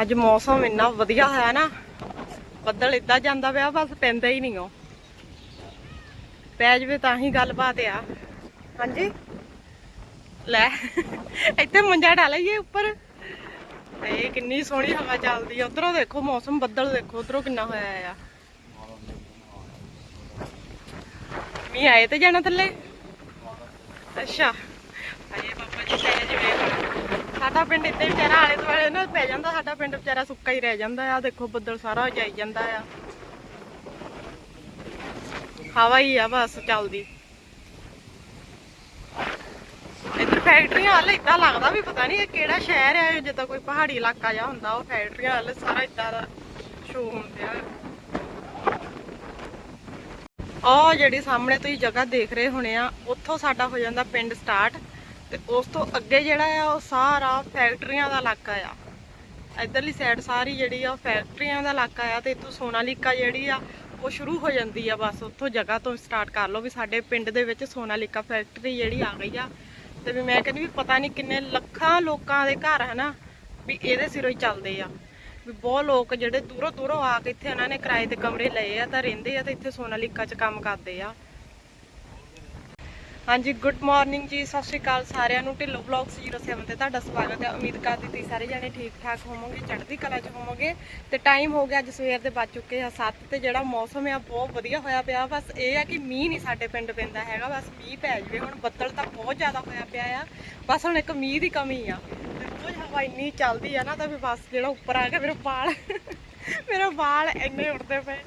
ਅੱਜ ਮੌਸਮ ਇੰਨਾ ਵਧੀਆ ਹੋਇਆ ਨਾ, ਬੱਦਲ ਇੱਦਾਂ ਜਾਂਦਾ ਪਿਆ, ਬਸ ਪੈਂਦਾ ਹੀ ਨਹੀਂ ਉਹ। ਪੈ ਜਵੇ ਤਾਂ ਹੀ ਗੱਲਬਾਤ ਆ। ਹਾਂਜੀ? ਲੈ, ਇੱਥੇ ਮੰਜਾ ਡਾਲਾਈਏ ਉੱਪਰ। ਇਹ ਕਿੰਨੀ ਸੋਹਣੀ ਹਵਾ ਚੱਲਦੀ ਆ। ਉਧਰੋਂ ਦੇਖੋ, ਮੌਸਮ ਬੱਦਲ ਦੇਖੋ, ਉਧਰੋਂ ਕਿੰਨਾ ਹੋਇਆ ਆ। ਮੀਂਹ ਆਏ ਤੇ ਜਾਣਾ ਥੱਲੇ? ਅੱਛਾ। ਅਰੇ ਬਾਬਾ ਜੀ, ਪੈ ਜਿਵੇਂ। ਸਾਡਾ ਪਿੰਡ ਇੱਥੇ ਵਿਚਾਰਾ ਆਲੇ ਦੁਆਲੇ ਨਾ ਪੈ ਜਾਂਦਾ, ਸਾਡਾ ਪਿੰਡ ਵਿਚਾਰਾ ਸੁੱਕਾ ਹੀ ਰਹਿ ਜਾਂਦਾ ਆ, ਦੇਖੋ ਬੱਦਲ ਸਾਰਾ ਜਾਈ ਜਾਂਦਾ ਆ। ਹਵਾ ਹੀ ਆ ਬਸ ਚੱਲਦੀ। ਇੱਧਰ ਫੈਕਟਰੀਆਂ ਹਾਲੇ ਇਦਾਂ ਲੱਗਦਾ ਵੀ ਪਤਾ ਨਹੀਂ ਇਹ ਕਿਹੜਾ ਸ਼ਹਿਰ ਆ ਜਿੱਦਾਂ ਕੋਈ ਪਹਾੜੀ ਇਲਾਕਾ ਜਿਹਾ ਹੁੰਦਾ, ਉਹ ਫੈਕਟਰੀਆਂ ਹਾਲੇ ਸਾਰਾ ਇਦਾਂ ਦਾ ਸ਼ੋ ਹੁੰਦਿਆ ਉਹ ਜਿਹੜੀ ਸਾਹਮਣੇ ਤੁਸੀਂ ਜਗ੍ਹਾ ਦੇਖ ਰਹੇ ਹੋਣੇ ਆ, ਉੱਥੋਂ ਸਾਡਾ ਹੋ ਜਾਂਦਾ ਪਿੰਡ ਸਟਾਰਟ ਤੇ ਉਸ ਤੋਂ ਅੱਗੇ ਜਿਹੜਾ ਆ, ਉਹ ਸਾਰਾ ਫੈਕਟਰੀਆਂ ਦਾ ਇਲਾਕਾ ਆ। ਇਧਰਲੀ ਸਾਈਡ ਸਾਰੀ ਜਿਹੜੀ ਆ, ਉਹ ਫੈਕਟਰੀਆਂ ਦਾ ਇਲਾਕਾ ਆ ਤੇ ਇੱਥੋਂ ਸੋਨਾਲੀਕਾ ਜਿਹੜੀ ਆ, ਉਹ ਸ਼ੁਰੂ ਹੋ ਜਾਂਦੀ ਆ। ਬਸ ਉੱਥੋਂ ਜਗ੍ਹਾ ਤੋਂ ਸਟਾਰਟ ਕਰ ਲਓ ਵੀ ਸਾਡੇ ਪਿੰਡ ਦੇ ਵਿੱਚ ਸੋਨਾਲੀਕਾ ਫੈਕਟਰੀ ਜਿਹੜੀ ਆ ਗਈ ਆ। ਤੇ ਵੀ ਮੈਂ ਕਹਿੰਦੀ ਵੀ ਪਤਾ ਨਹੀਂ ਕਿੰਨੇ ਲੱਖਾਂ ਲੋਕਾਂ ਦੇ ਘਰ ਹਨਾ ਵੀ ਇਹਦੇ ਸਿਰੋਂ ਹੀ ਚੱਲਦੇ ਆ। ਵੀ ਬਹੁਤ ਲੋਕ ਜਿਹੜੇ ਦੂਰੋਂ ਦੂਰੋਂ ਆ ਕੇ ਇੱਥੇ ਉਹਨਾਂ ਨੇ ਕਿਰਾਏ ਤੇ ਕਮਰੇ ਲਏ ਆ, ਤਾਂ ਰਹਿੰਦੇ ਆ ਤੇ ਇੱਥੇ ਸੋਨਾਲੀਕਾ 'ਚ ਕੰਮ ਕਰਦੇ ਆ। ਹਾਂਜੀ ਗੁੱਡ ਮਾਰਨਿੰਗ ਜੀ, ਸਤਿ ਸ਼੍ਰੀ ਅਕਾਲ ਸਾਰਿਆਂ ਨੂੰ। ਢਿੱਲੋ ਵਲੌਗਸ 07 ਤੇ ਤੁਹਾਡਾ ਸਵਾਗਤ ਹੈ। ਉਮੀਦ ਕਰਦੀ ਤੁਸੀਂ ਸਾਰੇ ਜਣੇ ਠੀਕ ਠਾਕ ਹੋਵੋਗੇ, ਚੜ੍ਹਦੀ ਕਲਾ 'ਚ ਹੋਵੋਗੇ। ਤੇ ਟਾਈਮ ਹੋ ਗਿਆ, ਅੱਜ ਸਵੇਰ ਦੇ ਵੱਜ ਚੁੱਕੇ ਆ 7 ਤੇ ਜਿਹੜਾ ਮੌਸਮ ਆ, ਬਹੁਤ ਵਧੀਆ ਹੋਇਆ ਪਿਆ। ਬਸ ਇਹ ਆ ਕਿ ਮੀਂਹ ਨਹੀਂ ਸਾਡੇ ਪਿੰਡ ਪੈਂਦਾ ਹੈਗਾ, ਬਸ ਮੀਂਹ ਪੈ ਜਵੇ। ਹੁਣ ਬੱਦਲ ਤਾਂ ਬਹੁਤ ਜ਼ਿਆਦਾ ਹੋਇਆ ਪਿਆ ਆ। ਬਸ ਹੁਣ ਇੱਕ ਮੀਂਹ ਦੀ ਕਮੀ ਆ। ਤੇ ਰੋਜ਼ ਹਵਾ ਇੰਨੀ ਚੱਲਦੀ ਆ ਨਾ, ਤਾਂ ਵੀ ਬਸ ਜਿਹੜਾ ਉੱਪਰ ਆ ਗਿਆ ਮੇਰੇ ਵਾਲ ਮੇਰੇ ਵਾਲ ਇੰਨੇ ਉੱਡਦੇ ਪਏ।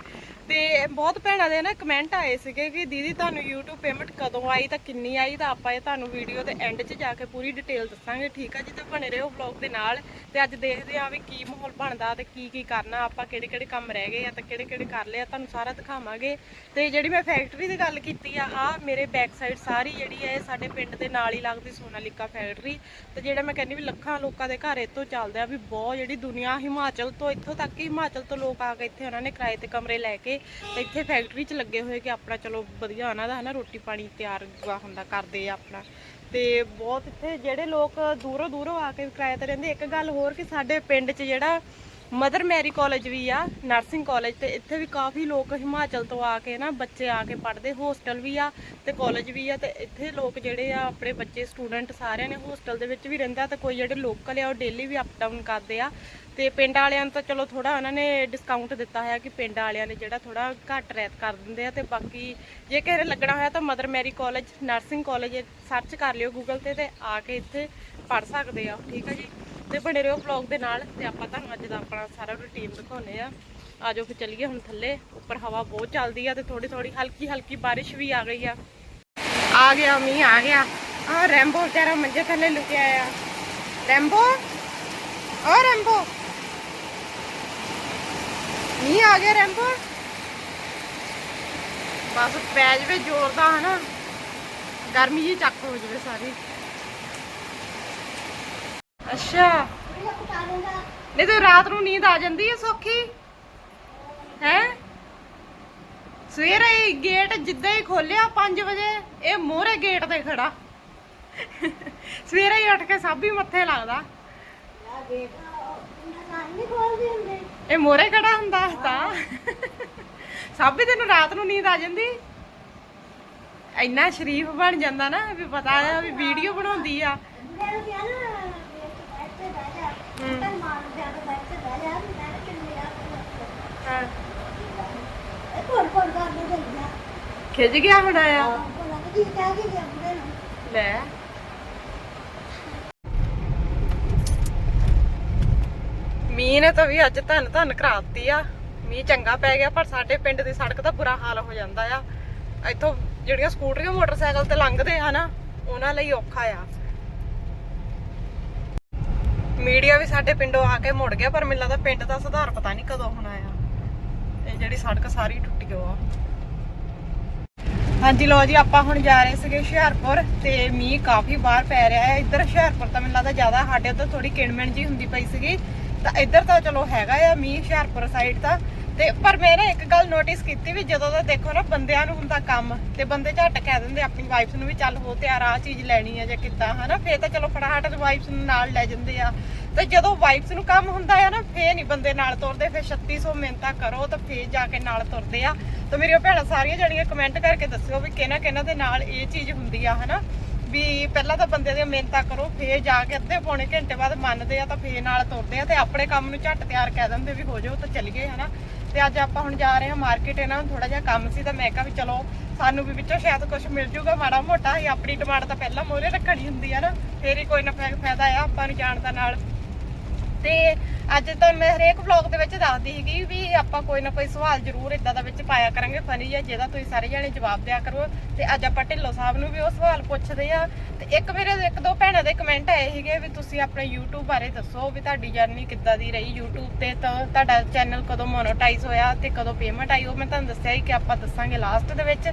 ਤੇ ਬਹੁਤ ਭੈਣਾਂ ਦੇ ਨਾ ਕਮੈਂਟ ਆਏ ਸੀਗੇ ਕਿ ਦੀਦੀ ਤੁਹਾਨੂੰ YouTube ਪੇਮੈਂਟ ਕਦੋਂ ਆਈ, ਤਾਂ ਕਿੰਨੀ ਆਈ, ਤਾਂ ਆਪਾਂ ਇਹ ਤੁਹਾਨੂੰ ਵੀਡੀਓ ਦੇ ਐਂਡ 'ਚ ਜਾ ਕੇ ਪੂਰੀ ਡਿਟੇਲ ਦੱਸਾਂਗੇ, ਠੀਕ ਆ ਜੀ? ਤੇ ਬਣੇ ਰਹੋ ਵਲੌਗ ਦੇ ਨਾਲ ਤੇ ਅੱਜ ਦੇਖਦੇ ਆ ਵੀ ਕੀ ਮਾਹੌਲ ਬਣਦਾ ਤੇ ਕੀ ਕੀ ਕਰਨਾ, ਆਪਾਂ ਕਿਹੜੇ ਕਿਹੜੇ ਕੰਮ ਰਹਿ ਗਏ ਆ ਤੇ ਕਿਹੜੇ ਕਿਹੜੇ ਕਰ ਲਏ ਆ, ਤੁਹਾਨੂੰ ਸਾਰਾ ਦਿਖਾਵਾਂਗੇ। ਤੇ ਜਿਹੜੀ ਮੈਂ ਫੈਕਟਰੀ ਦੀ ਗੱਲ ਕੀਤੀ ਆ ਆ ਮੇਰੇ ਬੈਕ ਸਾਈਡ ਸਾਰੀ ਜਿਹੜੀ ਹੈ ਸਾਡੇ ਪਿੰਡ ਦੇ ਨਾਲ ਹੀ ਲੱਗਦੀ ਸੋਨਾਲੀਕਾ ਫੈਕਟਰੀ ਤੇ ਜਿਹੜਾ ਮੈਂ ਕਹਿੰਦੀ ਵੀ ਲੱਖਾਂ ਲੋਕਾਂ ਦੇ ਘਰ ਇੱਥੋਂ ਚੱਲਦੇ ਆ, ਵੀ ਬਹੁਤ ਜਿਹੜੀ ਦੁਨੀਆ ਹਿਮਾਚਲ ਤੋਂ, ਇੱਥੋਂ ਤੱਕ ਕਿ ਹਿਮਾਚਲ ਤੋਂ ਲੋਕ ਆ ਕੇ ਇੱਥੇ ਉਹਨਾਂ ਨੇ ਕਿਰਾਏ ਤੇ ਕਮਰੇ ਲੈ ਕੇ ਤੇ ਇੱਥੇ ਫੈਕਟਰੀ 'ਚ ਲੱਗੇ ਹੋਏ ਕਿ ਆਪਣਾ ਚਲੋ ਵਧੀਆ ਉਹਨਾਂ ਦਾ ਹਨਾ ਰੋਟੀ ਪਾਣੀ ਤਿਆਰ ਵਾ ਹੁੰਦਾ ਕਰਦੇ ਆ ਆਪਣਾ। ਤੇ ਬਹੁਤ ਇੱਥੇ ਜਿਹੜੇ ਲੋਕ ਦੂਰੋਂ ਦੂਰੋਂ ਆ ਕੇ ਕਿਰਾਏ ਤੇ ਰਹਿੰਦੇ, ਇੱਕ ਗੱਲ ਹੋਰ ਕਿ ਸਾਡੇ ਪਿੰਡ 'ਚ ਜਿਹੜਾ ਮਦਰ ਮੈਰੀ ਕਾਲਜ ਵੀ ਆ, ਨਰਸਿੰਗ ਕਾਲਜ ਤੇ ਇੱਥੇ ਵੀ ਕਾਫੀ ਲੋਕ ਹਿਮਾਚਲ ਤੋਂ ਆ ਕੇ ਨਾ ਬੱਚੇ ਆ ਕੇ ਪੜ੍ਹਦੇ, ਹੋਸਟਲ ਵੀ ਆ ਤੇ ਕਾਲਜ ਵੀ ਆ ਤੇ ਇੱਥੇ ਲੋਕ ਜਿਹੜੇ ਆ ਆਪਣੇ ਬੱਚੇ, ਸਟੂਡੈਂਟ ਸਾਰਿਆਂ ਨੇ ਹੋਸਟਲ ਦੇ ਵਿੱਚ ਵੀ ਰਹਿੰਦਾ ਆ ਤੇ ਕੋਈ ਜਿਹੜੇ ਲੋਕਲ ਆ ਉਹ ਡੇਲੀ ਵੀ ਅਪ ਡਾਊਨ ਕਰਦੇ ਆ ਤੇ ਪਿੰਡ ਵਾਲਿਆਂ ਨੂੰ ਤਾਂ ਚਲੋ ਥੋੜਾ ਉਹਨਾਂ ਨੇ ਡਿਸਕਾਊਂਟ ਦਿੱਤਾ ਹੋਇਆ ਕਿ ਪਿੰਡ ਵਾਲਿਆਂ ਨੇ ਜਿਹੜਾ ਥੋੜਾ ਘੱਟ ਰੈਤ ਕਰ ਦਿੰਦੇ ਆ ਤੇ ਬਾਕੀ ਜੇ ਕਿਸੇ ਨੇ ਲੱਗਣਾ ਹੋਇਆ ਤਾਂ Mother Mary college, nursing college search ਕਰ ਲਿਓ ਗੂਗਲ ਤੇ ਤੇ ਆ ਕੇ ਇੱਥੇ ਪੜ੍ਹ ਸਕਦੇ ਆ, ਠੀਕ ਆ ਜੀ? ਤੇ ਬਣੇ ਰਹੋ ਵਲੌਗ ਦੇ ਨਾਲ ਤੇ ਆਪਾਂ ਤੁਹਾਨੂੰ ਅੱਜ ਦਾ ਆਪਣਾ ਸਾਰਾ ਰੁਟੀਨ ਦਿਖਾਉਨੇ ਆ ਆਜੋ ਫਿਰ ਚੱਲੀਏ ਹੁਣ ਥੱਲੇ। ਉੱਪਰ ਹਵਾ ਬਹੁਤ ਚੱਲਦੀ ਆ ਤੇ ਥੋੜੀ ਥੋੜੀ ਹਲਕੀ ਹਲਕੀ ਬਾਰਿਸ਼ ਵੀ ਆ ਗਈ ਆ। ਆ ਗਿਆ ਮੀਂਹ, ਆ ਗਿਆ। ਆ ਰੈਂਬੋ ਵਿਚਾਰਾ ਮੰਜੇ ਥੱਲੇ ਲੁਕਿਆ ਆ। ਰੈਂਬੋ? ਓ ਰੈਂਬੋ। ਮੀਂਹ ਆ ਗਿਆ ਰੈਂਬੋ। ਬਸ ਪੈ ਜਵੇ ਜ਼ੋਰ ਦਾ ਹਨਾ। ਗਰਮੀ ਜੀ ਚੱਕ ਹੋ ਜਵੇ ਸਾਰੀ। ਅੱਛਾ। ਨਹੀਂ ਤੇ ਰਾਤ ਨੂੰ ਨੀਂਦ ਆ ਜਾਂਦੀ ਹੈ ਸੌਖੀ। ਹੈ? ਸਵੇਰੇ ਹੀ ਗੇਟ ਜਿੱਦਾਂ ਹੀ ਖੋਲਿਆ 5 ਵਜੇ, ਇਹ ਮੋਹਰੇ ਗੇਟ ਤੇ ਖੜਾ ਸਵੇਰੇ ਹੀ ਉੱਠ ਕੇ ਸਭ ਮੱਥੇ ਲੱਗਦਾ। ਇਹ ਮੋਹਰੇ ਖੜਾ ਹੁੰਦਾ ਤਾਂ। ਸਭ ਹੀ ਤੈਨੂੰ ਰਾਤ ਨੂੰ ਨੀਂਦ ਆ ਜਾਂਦੀ। ਇੰਨਾ ਸ਼ਰੀਫ ਬਣ ਜਾਂਦਾ ਨਾ ਵੀ ਪਤਾ ਆ ਵੀ ਵੀਡੀਓ ਬਣਾਉਂਦੀ ਆ। ਖਿੱਚ ਗਿਆ ਹੁਣ ਆ ਲੈ। ਮੀਂਹ ਨੇ ਤਾਂ ਵੀ ਅੱਜ ਧੰਨ ਧੰਨ ਕਰਾਤੀ ਆ। ਮੀਂਹ ਚੰਗਾ ਪੈ ਗਿਆ ਪਰ ਸਾਡੇ ਪਿੰਡ ਦੀ ਸੜਕ ਦਾ ਬੁਰਾ ਹਾਲ ਹੋ ਜਾਂਦਾ ਆ। ਇੱਥੋਂ ਜਿਹੜੀਆਂ ਸਕੂਟਰੀਆਂ ਮੋਟਰਸਾਈਕਲ ਤੇ ਲੰਘਦੇ ਆ ਨਾ ਉਹਨਾਂ ਲਈ ਔਖਾ ਆ। ਮੀਡੀਆ ਵੀ ਸਾਡੇ ਪਿੰਡੋਂ ਆ ਕੇ ਮੁੜ ਗਿਆ ਪਰ ਮੈਨੂੰ ਲੱਗਦਾ ਪਿੰਡ ਦਾ ਸੁਧਾਰ ਪਤਾ ਨਹੀਂ ਕਦੋਂ ਹੋਣਾ ਆ। ਇਹ ਜਿਹੜੀ ਸੜਕ ਸਾਰੀ ਟੁੱਟ ਗਈ ਆ। ਹਾਂਜੀ ਲੋ ਜੀ, ਆਪਾਂ ਹੁਣ ਜਾ ਰਹੇ ਸੀਗੇ ਹੁਸ਼ਿਆਰਪੁਰ ਤੇ ਮੀਂਹ ਕਾਫੀ ਬਾਹਰ ਪੈ ਰਿਹਾ ਹੈ। ਇੱਧਰ ਹੁਸ਼ਿਆਰਪੁਰ ਤਾਂ ਮੈਨੂੰ ਲੱਗਦਾ ਜ਼ਿਆਦਾ ਸਾਡੇ ਉੱਧਰ ਥੋੜੀ ਕਿਣਮਿਣ ਜੀ ਹੁੰਦੀ ਪਈ ਸੀਗੀ। ਤਾਂ ਇੱਧਰ ਤਾਂ ਚਲੋ ਹੈਗਾ ਆ ਮੀਂਹ ਹੁਸ਼ਿਆਰਪੁਰ ਸਾਈਡ ਤਾਂ। ਤੇ ਪਰ ਮੈਂ ਨਾ ਇੱਕ ਗੱਲ ਨੋਟਿਸ ਕੀਤੀ ਵੀ ਜਦੋਂ ਦਾ ਦੇਖੋ ਨਾ ਬੰਦਿਆਂ ਨੂੰ ਹੁੰਦਾ ਕੰਮ ਤੇ ਬੰਦੇ ਝੱਟ ਕਹਿ ਦਿੰਦੇ ਆਪਣੀ ਵਾਈਫ ਨੂੰ ਵੀ ਚੱਲ ਹੋ ਤਿਆਰ ਆ ਚੀਜ਼ ਲੈਣੀ ਆ ਜਾਂ ਕਿੱਦਾਂ, ਹਨਾ? ਫੇਰ ਤਾਂ ਚਲੋ ਫਟਾਫਟ ਵਾਈਫ ਨੂੰ ਨਾਲ ਲੈ ਜਾਂਦੇ ਆ। ਤੇ ਜਦੋਂ ਵਾਈਫਸ ਨੂੰ ਕੰਮ ਹੁੰਦਾ ਆ ਨਾ, ਫੇਰ ਨਹੀਂ ਬੰਦੇ ਨਾਲ ਤੁਰਦੇ, ਫੇਰ 3600 ਮਿਹਨਤਾਂ ਕਰੋ ਤਾਂ ਫੇਰ ਜਾ ਕੇ ਨਾਲ ਤੁਰਦੇ ਆ। ਤੇ ਮੇਰੀਆਂ ਭੈਣਾਂ ਸਾਰੀਆਂ ਜਣੀਆਂ ਕਮੈਂਟ ਕਰਕੇ ਦੱਸਿਓ ਵੀ ਕਿਹਨਾਂ ਕਿਹਨਾਂ ਦੇ ਨਾਲ ਇਹ ਚੀਜ਼ ਹੁੰਦੀ ਆ, ਹਨਾ? ਵੀ ਪਹਿਲਾਂ ਤਾਂ ਬੰਦੇ ਦੀਆਂ ਮਿਹਨਤਾਂ ਕਰੋ, ਫੇਰ ਜਾ ਕੇ ਅੱਧੇ ਪੌਣੇ ਘੰਟੇ ਬਾਅਦ ਮੰਨਦੇ ਆ ਤਾਂ ਫੇਰ ਨਾਲ ਤੁਰਦੇ ਆ ਤੇ ਆਪਣੇ ਕੰਮ ਨੂੰ ਝੱਟ ਤਿਆਰ ਕਹਿ ਦਿੰਦੇ ਵੀ ਹੋ ਜਾਓ ਤਾਂ ਚੱਲੀਏ, ਹਨਾ? ਤੇ ਅੱਜ ਆਪਾਂ ਹੁਣ ਜਾ ਰਹੇ ਹਾਂ ਮਾਰਕੀਟ ਇਹਨਾਂ ਨੂੰ ਥੋੜਾ ਜਿਹਾ ਕੰਮ ਸੀ ਤਾਂ ਮੈਂ ਕਿਹਾ ਵੀ ਚਲੋ, ਸਾਨੂੰ ਵੀ ਵਿੱਚੋਂ ਸ਼ਾਇਦ ਕੁਝ ਮਿਲ ਜੂਗਾ ਮਾੜਾ ਮੋਟਾ ਹੀ ਆਪਣੀ ਡਿਮਾਂਡ ਤਾਂ ਪਹਿਲਾਂ ਮੋਰੇ ਰੱਖਣੀ ਹੁੰਦੀ ਆ ਨਾ, ਫੇਰ ਹੀ ਕੋਈ ਨਾ ਫਾਇ- ਫਾਇਦਾ ਆ, ਆਪਾਂ ਨੂੰ ਜਾਣ ਦਾ ਨਾਲ। ਤੇ ਅੱਜ ਤਾਂ ਮੈਂ ਹਰੇਕ ਵਲੌਗ ਦੇ ਵਿੱਚ ਦੱਸਦੀ ਸੀਗੀ ਵੀ ਆਪਾਂ ਕੋਈ ਨਾ ਕੋਈ ਸਵਾਲ ਜ਼ਰੂਰ ਇਦਾਂ ਦਾ ਵਿੱਚ ਪਾਇਆ ਕਰਾਂਗੇ ਫਨੀ ਜਿਹਾ, ਜਿਹਦਾ ਤੁਸੀਂ ਸਾਰੇ ਜਾਣੇ ਜਵਾਬ ਦਿਆ ਕਰੋ। ਤੇ ਅੱਜ ਆਪਾਂ ਢਿੱਲੋਂ ਸਾਹਿਬ ਨੂੰ ਵੀ ਉਹ ਸਵਾਲ ਪੁੱਛਦੇ ਆ ਤੇ ਇੱਕ ਮੇਰੇ ਇੱਕ ਦੋ ਭੈਣਾਂ ਦੇ ਕਮੈਂਟ ਆਏ ਸੀਗੇ ਵੀ ਤੁਸੀਂ ਆਪਣੇ YouTube ਬਾਰੇ ਦੱਸੋ ਵੀ ਤੁਹਾਡੀ ਜਰਨੀ ਕਿੱਦਾਂ ਦੀ ਰਹੀ YouTube ਤੇ ਤਾਂ ਤੁਹਾਡਾ ਚੈਨਲ ਕਦੋਂ ਮੋਨੋਟਾਈਜ਼ ਹੋਇਆ ਤੇ ਕਦੋਂ ਪੇਮੈਂਟ ਆਈ, ਉਹ ਮੈਂ ਤੁਹਾਨੂੰ ਦੱਸਿਆ ਹੀ ਕਿ ਆਪਾਂ ਦੱਸਾਂਗੇ ਲਾਸਟ ਦੇ ਵਿੱਚ।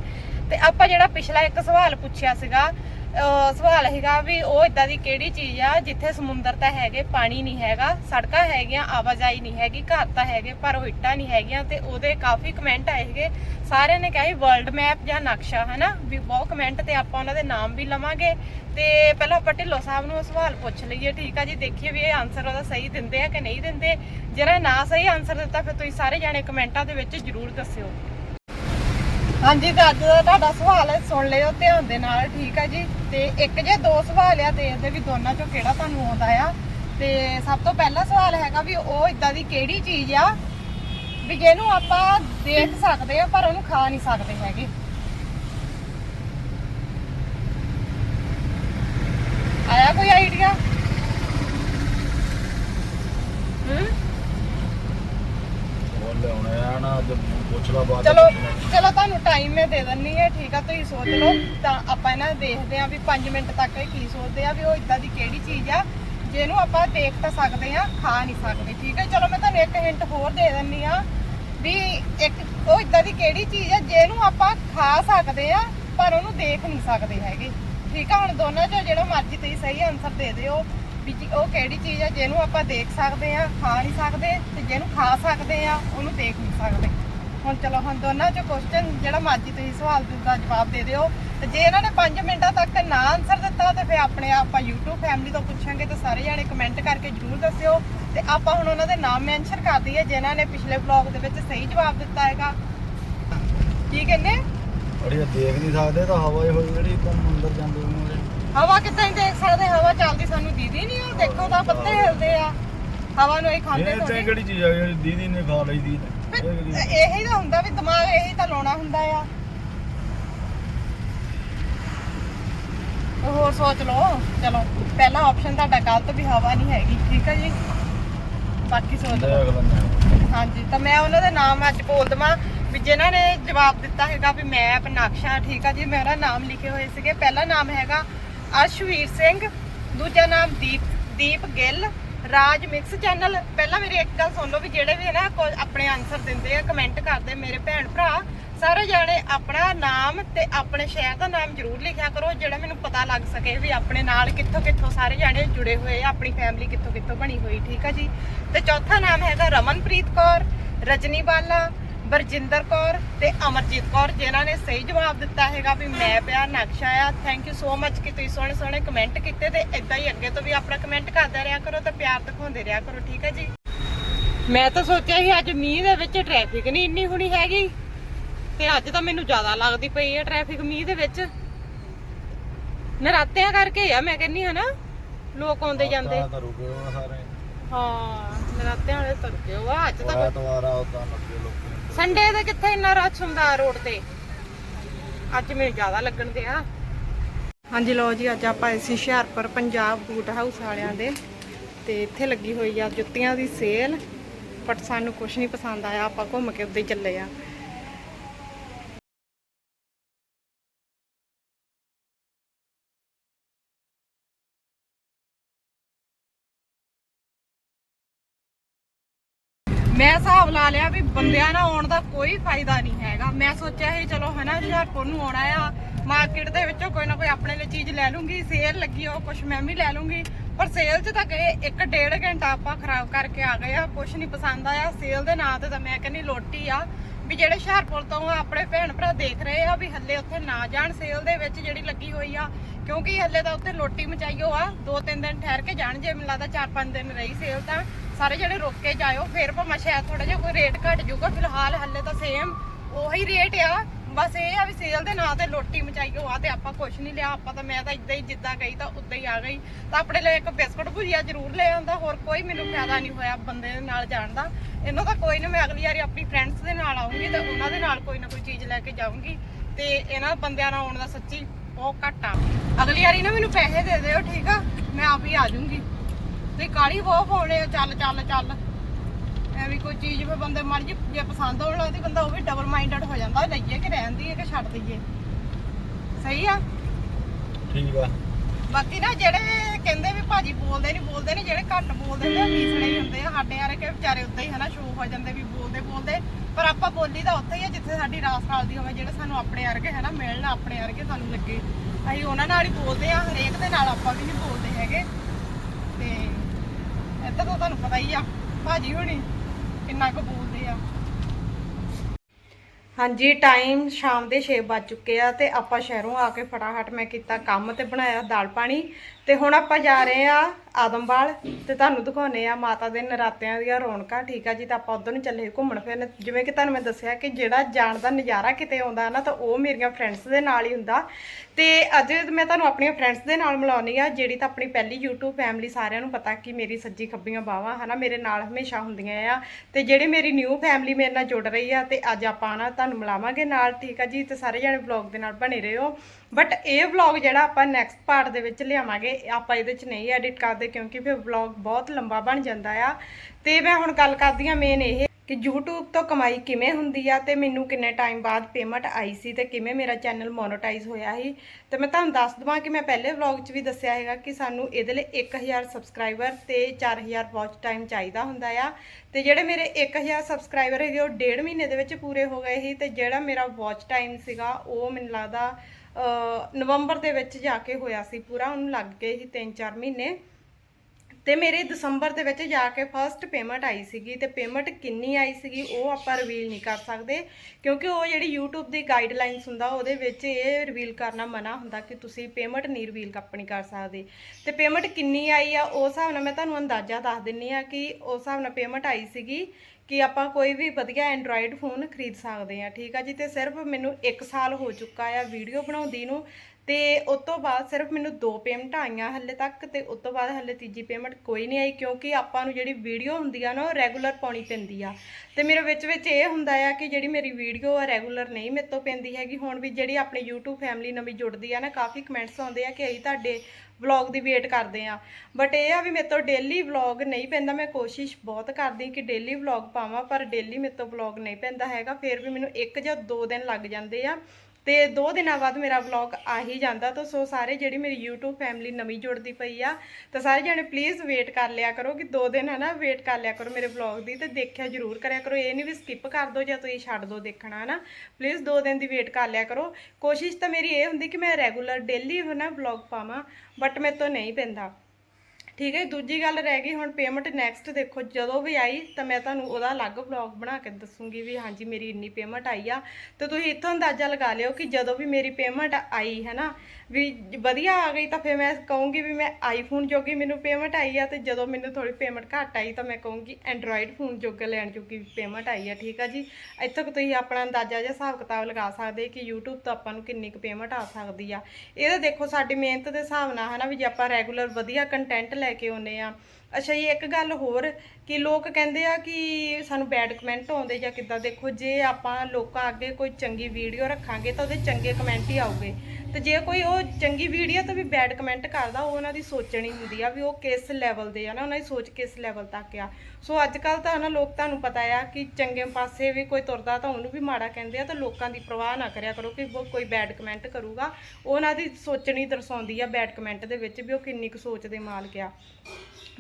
ਤੇ ਆਪਾਂ ਜਿਹੜਾ ਪਿਛਲਾ ਇੱਕ ਸਵਾਲ ਪੁੱਛਿਆ ਸੀਗਾ ਅਹ ਸਵਾਲ ਹੈਗਾ ਵੀ ਉਹ ਇਦਾਂ ਦੀ ਕਿਹੜੀ ਚੀਜ਼ ਆ ਜਿੱਥੇ ਸਮੁੰਦਰ ਤਾਂ ਹੈਗੇ, ਪਾਣੀ ਨਹੀਂ ਹੈਗਾ, ਸੜਕਾਂ ਹੈਗੀਆਂ, ਆਵਾਜਾਈ ਨਹੀਂ ਹੈਗੀ, ਘਰ ਤਾਂ ਹੈਗੇ, ਪਰ ਉਹ ਇੱਟਾਂ ਨਹੀਂ ਹੈਗੀਆਂ ਤੇ ਉਹਦੇ ਕਾਫੀ ਕਮੈਂਟ ਆਏ ਹੈਗੇ ਸਾਰਿਆਂ ਨੇ ਕਿਹਾ ਸੀ ਵਰਲਡ ਮੈਪ ਜਾਂ ਨਕਸ਼ਾ, ਹਨਾ? ਵੀ ਬਹੁਤ ਕਮੈਂਟ ਤੇ ਆਪਾਂ ਉਹਨਾਂ ਦੇ ਨਾਮ ਵੀ ਲਵਾਂਗੇ। ਤੇ ਪਹਿਲਾਂ ਆਪਾਂ ਢਿੱਲੋਂ ਸਾਹਿਬ ਨੂੰ ਉਹ ਸਵਾਲ ਪੁੱਛ ਲਈਏ, ਠੀਕ ਆ ਜੀ? ਦੇਖੀਏ ਵੀ ਇਹ ਆਨਸਰ ਉਹਦਾ ਸਹੀ ਦਿੰਦੇ ਆ ਕਿ ਨਹੀਂ ਦਿੰਦੇ। ਜਿਹੜਾ ਨਾ ਸਹੀ ਆਨਸਰ ਦਿੱਤਾ, ਫਿਰ ਤੁਸੀਂ ਸਾਰੇ ਜਾਣੇ ਕਮੈਂਟਾਂ ਦੇ ਵਿੱਚ ਜਰੂਰ ਦੱਸਿਓ। ਹਾਂਜੀ ਤੇ ਅੱਜ ਦਾ ਤੁਹਾਡਾ ਸਵਾਲ ਹੈ ਸੁਣ ਲਿਓ ਧਿਆਨ ਦੇ ਨਾਲ ਠੀਕ ਆ ਜੀ? ਤੇ ਇੱਕ ਜੇ ਦੋ ਸਵਾਲ ਆ ਦੇਖਦੇ ਵੀ ਦੋਨਾਂ ਚੋਂ ਕਿਹੜਾ ਤੁਹਾਨੂੰ ਆਉਂਦਾ ਆ? ਤੇ ਸਭ ਤੋਂ ਪਹਿਲਾ ਸਵਾਲ ਹੈਗਾ ਵੀ ਉਹ ਇਦਾਂ ਦੀ ਕਿਹੜੀ ਚੀਜ਼ ਆ ਵੀ ਜਿਹਨੂੰ ਆਪਾਂ ਦੇਖ ਸਕਦੇ ਆ ਪਰ ਉਹਨੂੰ ਖਾ ਨਹੀਂ ਸਕਦੇ ਹੈਗੇ? ਆਇਆ ਕੋਈ ਆਈਡੀਆ? ਹੂੰ? ਉਹ ਲਿਆਉਣੇ ਆ ਨਾ ਅੱਜ ਬਾਅਦ ਚਲੋ। ਚਲੋ ਤੁਹਾਨੂੰ ਟਾਈਮ ਮੈਂ ਦੇ ਦਿੰਨੀ ਹੈ ਠੀਕ ਆ ਤੁਸੀਂ ਸੋਚ ਲਓ। ਤਾਂ ਆਪਾਂ ਇਹਨਾਂ ਦੇਖਦੇ ਆ ਵੀ 5 ਮਿੰਟ ਤੱਕ ਇਹ ਕੀ ਸੋਚਦੇ ਆ ਵੀ ਉਹ ਇਦਾਂ ਦੀ ਕਿਹੜੀ ਚੀਜ਼ ਆ ਜਿਹਨੂੰ ਆਪਾਂ ਦੇਖ ਤਾਂ ਸਕਦੇ ਆ ਖਾ ਨਹੀਂ ਸਕਦੇ ਠੀਕ ਹੈ ਚਲੋ ਮੈਂ ਤੁਹਾਨੂੰ ਇੱਕ ਹਿੰਟ ਹੋਰ ਦੇ ਦਿੰਨੀ ਆ ਵੀ ਇੱਕ ਉਹ ਇਦਾਂ ਦੀ ਕਿਹੜੀ ਚੀਜ਼ ਆ ਜਿਹਨੂੰ ਆਪਾਂ ਖਾ ਸਕਦੇ ਆ ਪਰ ਉਹਨੂੰ ਦੇਖ ਨਹੀਂ ਸਕਦੇ ਹੈਗੇ ਠੀਕ ਆ। ਹੁਣ ਦੋਨਾਂ ਚੋਂ ਜਿਹੜਾ ਮਰਜ਼ੀ ਤੁਸੀਂ ਸਹੀ ਆਨਸਰ ਦੇ ਦਿਓ ਵੀ ਉਹ ਕਿਹੜੀ ਚੀਜ਼ ਆ ਜਿਹਨੂੰ ਆਪਾਂ ਦੇਖ ਸਕਦੇ ਆ ਖਾ ਨਹੀਂ ਸਕਦੇ ਤੇ ਜਿਹਨੂੰ ਖਾ ਸਕਦੇ ਆ ਉਹਨੂੰ ਦੇਖ ਨਹੀਂ ਸਕਦੇ। ਹੁਣ ਚਲੋ ਹੁਣ ਦੋਨਾਂ ਚੋਂ ਕੁਐਸਚਨ ਜਿਹੜਾ ਮਰਜ਼ੀ ਤੁਸੀਂ ਸਵਾਲ ਦਾ ਜਵਾਬ ਦੇ ਦਿਓ। ਤੇ ਜੇ ਇਹਨਾਂ ਨੇ 5 ਮਿੰਟਾਂ ਤੱਕ ਨਾ ਆਨਸਰ ਦਿੱਤਾ ਤੇ ਫਿਰ ਆਪਣੇ ਆਪਾਂ YouTube ਫੈਮਿਲੀ ਤੋਂ ਪੁੱਛਾਂਗੇ ਤੇ ਸਾਰੇ ਜਾਣੇ ਕਮੈਂਟ ਕਰਕੇ ਜਰੂਰ ਦੱਸਿਓ। ਤੇ ਆਪਾਂ ਹੁਣ ਉਹਨਾਂ ਦੇ ਨਾਮ ਮੈਂਸ਼ਨ ਕਰ ਦਈਏ ਜਿਨ੍ਹਾਂ ਨੇ ਪਿਛਲੇ ਵਲੌਗ ਦੇ ਵਿੱਚ ਸਹੀ ਜਵਾਬ ਦਿੱਤਾ ਹੈਗਾ। ਕੀ ਕਹਿੰਦੇ ਅੜੀਆ ਦੇਖ ਨਹੀਂ ਸਕਦੇ ਤਾਂ ਹਵਾ ਹੀ ਹੋਈ ਜਿਹੜੀ ਤੁਹਾਨੂੰ ਅੰਦਰ ਜਾਂਦੇ ਹੋਣਗੇ ਹਵਾ ਕਿੱਦਾਂ ਨਹੀਂ ਦੇਖ ਸਕਦੇ ਹਵਾ ਚੱਲਦੀ ਸਾਨੂੰ ਦੀਦੀ ਨਹੀਂ ਉਹ ਦੇਖੋ ਤਾਂ ਪੱਤੇ ਹਿਲਦੇ ਆ। ਹਵਾ ਨੂੰ ਇਹ ਖਾਂਦੇ ਇਹ ਤੇ ਕਿਹੜੀ ਚੀਜ਼ ਆ ਜਿਹੜੀ ਦੀਦੀ ਨੇ ਖਾ ਲਈ ਦੀ ਨੇ ਇਹ ਤਾਂ ਹੁੰਦਾ ਵੀ ਦਿਮਾਗ ਇਹੀ ਤਾਂ ਲਾਉਣਾ ਹੁੰਦਾ ਆ। ਹੋਰ ਸੋਚ ਲਓ। ਚਲੋ ਪਹਿਲਾ ਆਪਸ਼ਨ ਤੁਹਾਡਾ ਗਲਤ ਵੀ ਹਵਾ ਨਹੀਂ ਹੈਗੀ ਠੀਕ ਹੈ ਜੀ? ਬਾਕੀ ਸੋਚ ਲਓ। ਹਾਂਜੀ ਤਾਂ ਮੈਂ ਉਹਨਾਂ ਦੇ ਨਾਮ ਅੱਜ ਬੋਲ ਦਵਾਂ ਵੀ ਜਿਨ੍ਹਾਂ ਨੇ ਜਵਾਬ ਦਿੱਤਾ ਹੈਗਾ ਵੀ ਮੈਪ ਨਕਸ਼ਾ ਠੀਕ ਆ ਜੀ? ਮੇਰਾ ਨਾਮ ਲਿਖੇ ਹੋਏ ਸੀਗੇ। ਪਹਿਲਾ ਨਾਮ ਹੈਗਾ ਅਰਸ਼ਵੀਰ ਸਿੰਘ ਦੂਜਾ ਨਾਮ ਦੀਪ ਦੀਪ ਗਿੱਲ ਰਾਜ ਮਿਕਸ ਚੈਨਲ ਪਹਿਲਾਂ ਮੇਰੀ ਇੱਕ ਗੱਲ ਸੁਣ ਲਓ ਵੀ ਜਿਹੜੇ ਵੀ ਹੈ ਨਾ ਕੋਈ ਆਪਣੇ ਆਨਸਰ ਦਿੰਦੇ ਆ ਕਮੈਂਟ ਕਰਦੇ ਮੇਰੇ ਭੈਣ ਭਰਾ, ਸਾਰੇ ਜਾਣੇ ਆਪਣਾ ਨਾਮ ਤੇ ਆਪਣੇ ਸ਼ਹਿਰ ਦਾ ਨਾਮ ਜ਼ਰੂਰ ਲਿਖਿਆ ਕਰੋ, ਜਿਹੜਾ ਮੈਨੂੰ ਪਤਾ ਲੱਗ ਸਕੇ ਵੀ ਆਪਣੇ ਨਾਲ ਕਿੱਥੋਂ ਕਿੱਥੋਂ ਸਾਰੇ ਜਾਣੇ ਜੁੜੇ ਹੋਏ ਆ, ਆਪਣੀ ਫੈਮਿਲੀ ਕਿੱਥੋਂ ਕਿੱਥੋਂ ਬਣੀ ਹੋਈ, ਠੀਕ ਆ ਜੀ? ਤੇ ਚੌਥਾ ਨਾਮ ਹੈਗਾ ਰਮਨਪ੍ਰੀਤ ਕੌਰ, ਰਜਨੀ ਬਾਲਾ ਬਰਜਿੰਦਰ ਕੌਰ ਤੇ ਅਮਰਜੀਤ ਕੌਰ ਜਿਨ੍ਹਾਂ ਨੇ ਸਹੀ ਜਵਾਬ ਦਿੱਤਾ ਹੈਗਾ ਵੀ ਮੈਪ ਆ ਨਕਸ਼ਾ ਆ ਥੈਂਕ ਯੂ ਸੋ ਮੱਚ ਕਿ ਤੁਸੀਂ ਸੋਹਣੇ ਸੋਹਣੇ ਕਮੈਂਟ ਕੀਤੇ ਤੇ ਇਦਾਂ ਹੀ ਅੱਗੇ ਤੋਂ ਵੀ ਆਪਣਾ ਕਮੈਂਟ ਕਰਦੇ ਰਿਹਾ ਕਰੋ ਤੇ ਪਿਆਰ ਦਿਖਾਉਂਦੇ ਰਿਹਾ ਕਰੋ ਠੀਕ ਹੈ ਜੀ? ਮੈਂ ਤਾਂ ਸੋਚਿਆ ਸੀ ਅੱਜ ਮੀਂਹ ਦੇ ਵਿੱਚ ਟ੍ਰੈਫਿਕ ਨਹੀਂ ਇੰਨੀ ਹੋਣੀ ਹੈਗੀ ਤੇ ਅੱਜ ਤਾਂ ਮੈਨੂੰ ਜ਼ਿਆਦਾ ਲੱਗਦੀ ਪਈ ਹੈ ਟ੍ਰੈਫਿਕ ਮੀਂਹ ਦੇ ਵਿੱਚ। ਨਰਾਤਿਆਂ ਕਰਕੇ ਆ ਮੈਂ ਕਹਿੰਨੀ ਹਨਾ ਲੋਕ ਆਉਂਦੇ ਜਾਂਦੇ। ਤਾਂ ਰੁਕੇ ਹੋਏ ਆ ਸਾਰੇ। ਹਾਂ ਨਰਾਤਿਆਂ ਵਾਲੇ ਤੁਰ ਗਏ ਉਹ ਅੱਜ ਤਾਂ ਐਤਵਾਰ ਆ ਉਦਾਂ ਲੱਗੇ ਲੋਕੀ। ਸੰਡੇ ਦੇ ਕਿੱਥੇ ਇੰਨਾ ਰਸ਼ ਹੁੰਦਾ ਰੋਡ ਤੇ? ਅੱਜ ਮੈਨੂੰ ਜ਼ਿਆਦਾ ਲੱਗਣ ਦਿਆ। ਹਾਂਜੀ ਲੋ ਜੀ, ਅੱਜ ਆਪਾਂ ਇਸੇ ਹੁਸ਼ਿਆਰਪੁਰ ਪੰਜਾਬ ਬੂਟ ਹਾਊਸ ਵਾਲਿਆਂ ਦੇ। ਤੇ ਇੱਥੇ ਲੱਗੀ ਹੋਈ ਆ ਜੁੱਤੀਆਂ ਦੀ ਸੇਲ ਬਟ ਸਾਨੂੰ ਕੁਝ ਨਹੀਂ ਪਸੰਦ ਆਇਆ, ਆਪਾਂ ਘੁੰਮ ਕੇ ਉੱਤੇ ਚੱਲੇ ਆ। ਮੈਂ ਹਿਸਾਬ ਲਾ ਲਿਆ ਵੀ ਬੰਦਿਆਂ ਨਾਲ ਆਉਣ ਦਾ ਕੋਈ ਫਾਇਦਾ ਨਹੀਂ ਹੈਗਾ। ਮੈਂ ਸੋਚਿਆ ਸੀ, ਚਲੋ ਹਨਾ, ਹੁਸ਼ਿਆਰਪੁਰ ਨੂੰ ਆਉਣਾ ਆ। ਮਾਰਕੀਟ ਦੇ ਵਿੱਚੋਂ ਕੋਈ ਨਾ ਕੋਈ ਆਪਣੇ ਲਈ ਚੀਜ਼ ਲੈ ਲੂੰਗੀ ਸੇਲ ਲੱਗੀ ਉਹ ਕੁਝ ਮੈਂ ਵੀ ਲੈ ਲੂੰਗੀ। ਪਰ ਸੇਲ 'ਚ ਤਾਂ ਗਏ, ਇੱਕ ਡੇਢ ਘੰਟਾ ਆਪਾਂ ਖਰਾਬ ਕਰਕੇ ਆ ਗਏ ਆ ਕੁਝ ਨਹੀਂ ਪਸੰਦ ਆਇਆ। ਸੇਲ ਦੇ ਨਾਂ ਤੇ ਤਾਂ ਮੈਂ ਕਹਿੰਦੀ ਲੋਟੀ ਆ, ਵੀ ਜਿਹੜੇ ਹੁਸ਼ਿਆਰਪੁਰ ਤੋਂ ਆਪਣੇ ਭੈਣ ਭਰਾ ਦੇਖ ਰਹੇ ਆ ਵੀ ਹੱਲੇ ਉੱਥੇ ਨਾ ਜਾਣ ਸੇਲ ਦੇ ਵਿੱਚ ਜਿਹੜੀ ਲੱਗੀ ਹੋਈ ਆ। ਕਿਉਂਕਿ ਹੱਲੇ ਤਾਂ ਉੱਥੇ ਲੋਟੀ ਮਚਾਈਓ ਆ, ਦੋ ਤਿੰਨ ਦਿਨ ਠਹਿਰ ਕੇ ਜਾਣ ਜੇ, ਮੈਨੂੰ ਲੱਗਦਾ ਚਾਰ ਪੰਜ ਦਿਨ ਰਹੀ ਸੇਲ ਤਾਂ। ਸਾਰੇ ਜਿਹੜੇ ਰੁਕ ਕੇ ਜਾਇਓ, ਫਿਰ ਭਾਵੇਂ ਸ਼ਾਇਦ ਥੋੜਾ ਜਿਹਾ ਕੋਈ ਰੇਟ ਘਟ ਜਾਊਗਾ, ਫਿਲਹਾਲ ਹੱਲੇ ਤਾਂ ਸੇਮ ਉਹੀ ਰੇਟ ਆ। ਬਸ ਇਹ ਆ ਵੀ ਸੇਲ ਦੇ ਨਾਂ ਤੇ ਲੋਟੀ ਮਚਾਈਓ ਆ ਤੇ ਆਪਾਂ ਕੁਝ ਨਹੀਂ ਲਿਆ, ਆਪਾਂ ਤਾਂ ਮੈਂ ਤਾਂ ਇਦਾਂ ਹੀ ਜਿੱਦਾਂ ਗਈ ਤਾਂ ਉਦਾਂ ਹੀ ਆ ਗਈ। ਤਾਂ ਆਪਣੇ ਲਈ ਇੱਕ ਬਿਸਕੁਟ ਭੁਜੀਆ ਜ਼ਰੂਰ ਲੈ ਆਉਂਦਾ, ਹੋਰ ਕੋਈ ਮੈਨੂੰ ਫਾਇਦਾ ਨਹੀਂ ਹੋਇਆ ਬੰਦੇ ਨਾਲ ਜਾਣ ਦਾ। ਇਹਨਾਂ ਦਾ ਕੋਈ ਨਾ, ਮੈਂ ਅਗਲੀ ਵਾਰੀ ਆਪਣੀ ਫਰੈਂਡਸ ਦੇ ਨਾਲ ਆਉਂਗੀ ਤੇ ਉਹਨਾਂ ਦੇ ਨਾਲ ਕੋਈ ਨਾ ਕੋਈ ਚੀਜ਼ ਲੈ ਕੇ ਜਾਊਂਗੀ ਤੇ ਇਹਨਾਂ ਬੰਦਿਆਂ ਨਾਲ ਆਉਣ ਦਾ ਸੱਚੀ ਬਹੁਤ ਘੱਟ। ਆ ਅਗਲੀ ਵਾਰੀ ਨਾ ਮੈਨੂੰ ਪੈਸੇ ਦੇ ਦਿਓ, ਠੀਕ ਆ? ਮੈਂ ਆਪ ਹੀ ਆ ਜਾਊਂਗੀ। ਤੇ ਕਾਲੀ ਬਹੁਤ ਪਾਉਣੇ ਆ ਚੱਲ ਚੱਲ ਚੱਲ। ਐਵੇਂ ਕੋਈ ਚੀਜ਼ ਵੀ ਬੰਦੇ ਮਰ ਜੇ ਜੇ ਪਸੰਦ ਹੋਣ ਲੱਗਦੀ ਬੰਦਾ ਉਹ ਵੀ ਡਬਲ ਮਾਈਂਡਡ ਹੋ ਜਾਂਦਾ ਲਈਏ ਕਿ ਰਹਿਣ ਦੀਏ ਕਿ ਛੱਡ ਦਈਏ। ਸਹੀ ਆ? ਠੀਕ ਆ। ਬਾਕੀ ਨਾ ਜਿਹੜੇ ਕਹਿੰਦੇ ਵੀ ਭਾਜੀ ਬੋਲਦੇ ਨਹੀਂ ਬੋਲਦੇ ਨਹੀਂ ਜਿਹੜੇ ਘੱਟ ਬੋਲਦੇ ਨੇ ਨੀਸੜੇ ਹੀ ਹੁੰਦੇ ਆ। ਸਾਡੇ ਯਾਰ ਕਿ ਵਿਚਾਰੇ ਉੱਦਾਂ ਹੀ ਹਨਾ ਸ਼ੋਅ ਹੋ ਜਾਂਦੇ ਵੀ ਬੋਲਦੇ ਬੋਲਦੇ। ਪਰ ਆਪਾਂ ਬੋਲੀ ਤਾਂ ਉੱਥੇ ਹੀ ਆ ਜਿੱਥੇ ਸਾਡੀ ਰਾਸ ਰਲਦੀ ਹੋਵੇ ਜਿਹੜੇ ਸਾਨੂੰ ਆਪਣੇ ਵਰਗੇ ਹਨਾ ਮਿਲਣ ਆਪਣੇ ਵਰਗੇ ਸਾਨੂੰ ਲੱਗੇ। ਅਸੀਂ ਉਹਨਾਂ ਨਾਲ ਹੀ ਬੋਲਦੇ ਆ ਹਰੇਕ ਦੇ ਨਾਲ ਆਪਾਂ ਵੀ ਨਹੀਂ ਬੋਲਦੇ ਹੈਗੇ। ਤੇ ਇੱਧਰ ਤਾਂ ਤੁਹਾਨੂੰ ਪਤਾ ਹੀ ਆ, ਭਾਜੀ ਹੋਣੀ ਕਿੰਨਾ ਕੁ ਬੋਲਦੇ ਆ। ਹਾਂਜੀ ਟਾਈਮ ਸ਼ਾਮ ਦੇ 6 ਵੱਜ ਚੁੱਕੇ ਆ ਤੇ ਆਪਾਂ ਸ਼ਹਿਰੋਂ ਆ ਕੇ ਫਟਾਫਟ ਮੈਂ ਕੀਤਾ ਕੰਮ ਤੇ ਬਣਾਇਆ ਦਾਲ ਪਾਣੀ। ਤੇ ਹੁਣ ਆਪਾਂ ਜਾ ਰਹੇ ਆ ਆਦਮਵਾਲ ਤੇ ਤੁਹਾਨੂੰ ਦਿਖਾਉਨੇ ਆ ਮਾਤਾ ਦੇ ਨਰਾਤਿਆਂ ਦੀਆਂ ਰੌਣਕਾਂ, ਠੀਕ ਆ ਜੀ? ਤਾਂ ਆਪਾਂ ਉਧਰ ਨੂੰ ਚੱਲੇ ਘੁੰਮਣ ਫਿਰਨ। ਜਿਵੇਂ ਕਿ ਤੁਹਾਨੂੰ ਮੈਂ ਦੱਸਿਆ ਕਿ ਜਿਹੜਾ ਜਾਣ ਦਾ ਨਜ਼ਾਰਾ ਕਿਤੇ ਆਉਂਦਾ ਨਾ, ਤਾਂ ਉਹ ਮੇਰੀਆਂ ਫਰੈਂਡਸ ਦੇ ਨਾਲ ਹੀ ਹੁੰਦਾ। ਤੇ ਅੱਜ ਮੈਂ ਤੁਹਾਨੂੰ ਆਪਣੀਆਂ ਫਰੈਂਡਸ ਦੇ ਨਾਲ ਮਿਲਾਉਣੀ ਆ, ਜਿਹੜੀ ਤਾਂ ਆਪਣੀ ਪਹਿਲੀ YouTube ਫੈਮਿਲੀ ਸਾਰਿਆਂ ਨੂੰ ਪਤਾ ਕਿ ਮੇਰੀ ਸੱਜੀ ਖੱਬੀਆਂ ਬਾਹਾਂ, ਹਨਾ, ਮੇਰੇ ਨਾਲ ਹਮੇਸ਼ਾ ਹੁੰਦੀਆਂ ਆ। ਤੇ ਜਿਹੜੀ ਮੇਰੀ ਨਿਊ ਫੈਮਿਲੀ ਮੇਰੇ ਨਾਲ ਜੁੜ ਰਹੀ ਆ, ਤੇ ਅੱਜ ਆਪਾਂ ਨਾ ਤੁਹਾਨੂੰ ਮਿਲਾਵਾਂਗੇ ਨਾਲ, ਠੀਕ ਆ ਜੀ? ਤੇ ਸਾਰੇ ਜਣੇ ਵਲੌਗ ਦੇ ਨਾਲ ਬਣੇ ਰਹੋ। ਬਟ ਇਹ ਵਲੌਗ ਜਿਹੜਾ ਆਪਾਂ ਨੈਕਸਟ ਪਾਰਟ ਦੇ ਵਿੱਚ ਲਿਆਵਾਂਗੇ ਆਪਾਂ ਇਹਦੇ ਚ ਨਹੀਂ ਐਡਿਟ ਕਰਦੇ ਕਿਉਂਕਿ ਫਿਰ ਵਲੌਗ ਬਹੁਤ ਲੰਬਾ ਬਣ ਜਾਂਦਾ ਆ। ਤੇ ਮੈਂ ਹੁਣ ਗੱਲ ਕਰਦੀ ਆ ਮੇਨ ਇਹ ਕਿ YouTube ਤੋਂ ਕਮਾਈ ਕਿਵੇਂ ਹੁੰਦੀ ਆ ਤੇ ਮੈਨੂੰ ਕਿੰਨੇ ਟਾਈਮ ਬਾਅਦ ਪੇਮੈਂਟ ਆਈ ਸੀ ਤੇ ਕਿਵੇਂ ਮੇਰਾ ਚੈਨਲ ਮੋਨੇਟਾਈਜ਼ ਹੋਇਆ ਸੀ। ਤੇ ਮੈਂ ਤੁਹਾਨੂੰ ਦੱਸ ਦਵਾਂ ਕਿ ਮੈਂ ਪਹਿਲੇ ਵਲੌਗ 'ਚ ਵੀ ਦੱਸਿਆ ਹੈਗਾ ਕਿ ਸਾਨੂੰ ਇਹਦੇ ਲਈ 1000 ਸਬਸਕ੍ਰਾਈਬਰ ਤੇ 4000 ਵਾਚ ਟਾਈਮ ਚਾਹੀਦਾ ਹੁੰਦਾ ਆ। ਤੇ ਜਿਹੜੇ ਮੇਰੇ 1000 ਸਬਸਕ੍ਰਾਈਬਰ ਹੈਗੇ ਉਹ ਡੇਢ ਮਹੀਨੇ ਦੇ ਵਿੱਚ ਪੂਰੇ ਹੋ ਗਏ ਸੀ ਤੇ ਜਿਹੜਾ ਮੇਰਾ ਵਾਚ ਟਾਈਮ ਸੀਗਾ ਉਹ ਮੈਨੂੰ ਲੱਗਦਾ ਨਵੰਬਰ ਦੇ ਵਿੱਚ ਜਾ ਕੇ ਹੋਇਆ ਸੀ ਪੂਰਾ ਉਹਨੂੰ ਲੱਗ ਗਏ ਸੀ 3-4 ਮਹੀਨੇ। ਤੇ ਮੇਰੇ ਦਸੰਬਰ ਦੇ ਵਿੱਚ ਜਾ ਕੇ ਫਰਸਟ ਪੇਮੈਂਟ ਆਈ ਸੀਗੀ ਤੇ ਪੇਮੈਂਟ ਕਿੰਨੀ ਆਈ ਸੀਗੀ ਉਹ ਆਪਾਂ ਰਿਵੀਲ ਨਹੀਂ ਕਰ ਸਕਦੇ, ਕਿਉਂਕਿ ਉਹ ਜਿਹੜੀ YouTube ਦੀ ਗਾਈਡਲਾਈਨਸ ਹੁੰਦਾ ਉਹਦੇ ਵਿੱਚ ਇਹ ਰਿਵੀਲ ਕਰਨਾ ਮਨਾ ਹੁੰਦਾ ਕਿ ਤੁਸੀਂ ਪੇਮੈਂਟ ਨਹੀਂ ਰਿਵੀਲ ਆਪਣੀ ਕਰ ਸਕਦੇ। ਤੇ ਪੇਮੈਂਟ ਕਿੰਨੀ ਆਈ ਆ ਉਸ ਹਿਸਾਬ ਨਾਲ ਮੈਂ ਤੁਹਾਨੂੰ ਅੰਦਾਜ਼ਾ ਦੱਸ ਦਿੰਨੀ ਆ ਕਿ ਉਸ ਹਿਸਾਬ ਨਾਲ ਪੇਮੈਂਟ ਆਈ ਸੀਗੀ ਕਿ ਆਪਾਂ ਕੋਈ ਵੀ ਵਧੀਆ ਐਂਡਰੋਇਡ ਫੋਨ ਖਰੀਦ ਸਕਦੇ ਆ, ਠੀਕ ਆ ਜੀ? ਤੇ ਸਿਰਫ ਮੈਨੂੰ 1 ਸਾਲ ਹੋ ਚੁੱਕਾ ਆ ਵੀਡੀਓ ਬਣਾਉਂਦੀ ਨੂੰ ਤੇ ਉਸ ਤੋਂ ਬਾਅਦ ਸਿਰਫ ਮੈਨੂੰ ਦੋ ਪੇਮੈਂਟ ਆਈਆਂ ਹੱਲੇ ਤੱਕ ਤੇ ਉਸ ਤੋਂ ਬਾਅਦ ਹੱਲੇ ਤੀਜੀ ਪੇਮੈਂਟ ਕੋਈ ਨਹੀਂ ਆਈ ਕਿਉਂਕਿ ਆਪਾਂ ਨੂੰ ਜਿਹੜੀ ਵੀਡੀਓ ਹੁੰਦੀ ਆ ਨਾ ਉਹ ਰੈਗੂਲਰ ਪਾਉਣੀ ਪੈਂਦੀ ਆ। ਤੇ ਮੇਰੇ ਵਿੱਚ ਵਿੱਚ ਇਹ ਹੁੰਦਾ ਆ ਕਿ ਜਿਹੜੀ ਮੇਰੀ ਵੀਡੀਓ ਆ ਰੈਗੂਲਰ ਨਹੀਂ ਮੇਰੇ ਤੋਂ ਪੈਂਦੀ ਹੈਗੀ। ਹੁਣ ਵੀ ਜਿਹੜੀ ਆਪਣੀ YouTube ਫੈਮਿਲੀ ਨਵੀਂ ਜੁੜਦੀ ਆ ਨਾ, ਕਾਫੀ ਕਮੈਂਟਸ ਆਉਂਦੇ ਆ ਕਿ ਅਸੀਂ ਤੁਹਾਡੇ ਵਲੌਗ ਦੀ ਵੇਟ ਕਰਦੇ ਆ। ਬਟ ਇਹ ਆ ਵੀ ਮੇਰੇ ਤੋਂ ਡੇਲੀ ਵਲੌਗ ਨਹੀਂ ਪੈਂਦਾ। ਮੈਂ ਕੋਸ਼ਿਸ਼ ਬਹੁਤ ਕਰਦੀ ਕਿ ਡੇਲੀ ਵਲੌਗ ਪਾਵਾਂ, ਪਰ ਡੇਲੀ ਮੇਰੇ ਤੋਂ ਵਲੌਗ ਨਹੀਂ ਪੈਂਦਾ ਹੈਗਾ। ਫਿਰ ਵੀ ਮੈਨੂੰ ਇੱਕ ਜਾਂ ਦੋ ਦਿਨ ਲੱਗ ਜਾਂਦੇ ਆ। ਤੇ ਦੋ ਦਿਨਾਂ ਬਾਅਦ ਮੇਰਾ ਵਲੌਗ ਆ ਹੀ ਜਾਂਦਾ ਤਾਂ ਸੋ ਸਾਰੇ ਜਿਹੜੀ ਮੇਰੀ YouTube ਫੈਮਿਲੀ ਨਵੀਂ ਜੁੜਦੀ ਪਈ ਆ, ਤਾਂ ਸਾਰੇ ਜਣੇ ਪਲੀਜ਼ ਵੇਟ ਕਰ ਲਿਆ ਕਰੋ ਕਿ ਦੋ ਦਿਨ ਹਨਾ ਵੇਟ ਕਰ ਲਿਆ ਕਰੋ ਮੇਰੇ ਵਲੌਗ ਦੀ ਤੇ ਦੇਖਿਆ ਜ਼ਰੂਰ ਕਰਿਆ ਕਰੋ। ਇਹ ਨਹੀਂ ਵੀ ਸਕਿਪ ਕਰ ਦਿਓ ਜਾਂ ਤੁਸੀਂ ਛੱਡ ਦਿਓ ਦੇਖਣਾ ਹਨਾ ਪਲੀਜ਼ ਦੋ ਦਿਨ ਦੀ ਵੇਟ ਕਰ ਲਿਆ ਕਰੋ। ਕੋਸ਼ਿਸ਼ ਤਾਂ ਮੇਰੀ ਇਹ ਹੁੰਦੀ ਕਿ ਮੈਂ ਰੈਗੂਲਰ ਡੇਲੀ ਹਨਾ ਵਲੌਗ ਪਾਵਾਂ ਬਟ ਮੇਰੇ ਤੋਂ ਨਹੀਂ ਪੈਂਦਾ। ਠੀਕ ਹੈ ਦੂਜੀ ਗੱਲ ਰਹਿ ਗਈ ਹੁਣ ਪੇਮੈਂਟ ਨੈਕਸਟ ਦੇਖੋ, ਜਦੋਂ ਵੀ ਆਈ ਤਾਂ ਮੈਂ ਤੁਹਾਨੂੰ ਉਹਦਾ ਅਲੱਗ ਵਲੌਗ ਬਣਾ ਕੇ ਦੱਸੂਗੀ ਵੀ ਹਾਂਜੀ ਮੇਰੀ ਇੰਨੀ ਪੇਮੈਂਟ ਆਈ ਆ। ਤੇ ਤੁਸੀਂ ਇੱਥੋਂ ਅੰਦਾਜ਼ਾ ਲਗਾ ਲਿਓ ਕਿ ਜਦੋਂ ਵੀ ਮੇਰੀ ਪੇਮੈਂਟ ਆਈ ਹੈ ਨਾ ਵੀ ਵਧੀਆ ਆ ਗਈ ਤਾਂ ਫਿਰ ਮੈਂ ਕਹੂੰਗੀ ਵੀ ਮੈਂ ਆਈਫੋਨ ਜੋਗੀ ਮੈਨੂੰ ਪੇਮੈਂਟ ਆਈ ਆ ਤੇ ਜਦੋਂ ਮੈਨੂੰ ਥੋੜੀ ਪੇਮੈਂਟ ਘੱਟ ਆਈ ਤਾਂ ਮੈਂ ਕਹੂੰਗੀ ਐਂਡਰੋਇਡ ਫੋਨ ਜੋਗਾ ਲੈਣ ਜੋਗੀ ਪੇਮੈਂਟ ਆਈ ਆ, ਠੀਕ ਆ ਜੀ। ਇੱਥੋਂ ਕੁ ਤੁਸੀਂ ਆਪਣਾ ਅੰਦਾਜ਼ਾ ਜਿਹਾ ਹਿਸਾਬ ਕਿਤਾਬ ਲਗਾ ਸਕਦੇ ਕਿ YouTube ਤੋਂ ਆਪਾਂ ਨੂੰ ਕਿੰਨੀ ਕੁ ਪੇਮੈਂਟ ਆ ਸਕਦੀ ਆ। ਇਹ ਤਾਂ ਦੇਖੋ ਸਾਡੀ ਮਿਹਨਤ ਦੇ ਹਿਸਾਬ ਨਾਲ ਹੈ ਨਾ ਵੀ ਜੇ ਆਪਾਂ ਰੈਗੂਲਰ ਵਧੀਆ ਕੰਟੈਂਟ ਲੈ ਕੇ ਆਉਨੇ ਆ ਅੱਛਾ ਜੀ, ਇੱਕ ਗੱਲ ਹੋਰ ਕਿ ਲੋਕ ਕਹਿੰਦੇ ਆ ਕਿ ਸਾਨੂੰ ਬੈਡ ਕਮੈਂਟ ਆਉਂਦੇ ਜਾਂ ਕਿੱਦਾਂ? ਦੇਖੋ, ਜੇ ਆਪਾਂ ਲੋਕਾਂ ਅੱਗੇ ਕੋਈ ਚੰਗੀ ਵੀਡੀਓ ਰੱਖਾਂਗੇ ਤਾਂ ਉਹਦੇ ਚੰਗੇ ਕਮੈਂਟ ਹੀ ਆਉਗੇ ਤੇ ਜੇ ਕੋਈ ਉਹ ਚੰਗੀ ਵੀਡੀਓ ਤੋਂ ਵੀ ਬੈਡ ਕਮੈਂਟ ਕਰਦਾ, ਉਹ ਉਹਨਾਂ ਦੀ ਸੋਚਣੀ ਹੁੰਦੀ ਆ ਵੀ ਉਹ ਕਿਸ ਲੈਵਲ ਦੇ ਆ ਨਾ, ਉਹਨਾਂ ਦੀ ਸੋਚ ਕਿਸ ਲੈਵਲ ਤੱਕ ਆ। ਸੋ ਅੱਜ ਕੱਲ ਤਾਂ ਨਾ ਲੋਕ ਤੁਹਾਨੂੰ ਪਤਾ ਆ ਕਿ ਚੰਗੇ ਪਾਸੇ ਵੀ ਕੋਈ ਤੁਰਦਾ ਤਾਂ ਉਹਨੂੰ ਵੀ ਮਾੜਾ ਕਹਿੰਦੇ ਆ, ਤਾਂ ਲੋਕਾਂ ਦੀ ਪਰਵਾਹ ਨਾ ਕਰਿਆ ਕਰੋ ਕਿ ਉਹ ਕੋਈ ਬੈਡ ਕਮੈਂਟ ਕਰੂਗਾ। ਉਹਨਾਂ ਦੀ ਸੋਚਣੀ ਦਰਸਾਉਂਦੀ ਆ ਬੈਡ ਕਮੈਂਟ ਦੇ ਵਿੱਚ ਵੀ ਉਹ ਕਿੰਨੀ ਕੁ ਸੋਚ ਦੇ ਮਾਲਕ ਆ।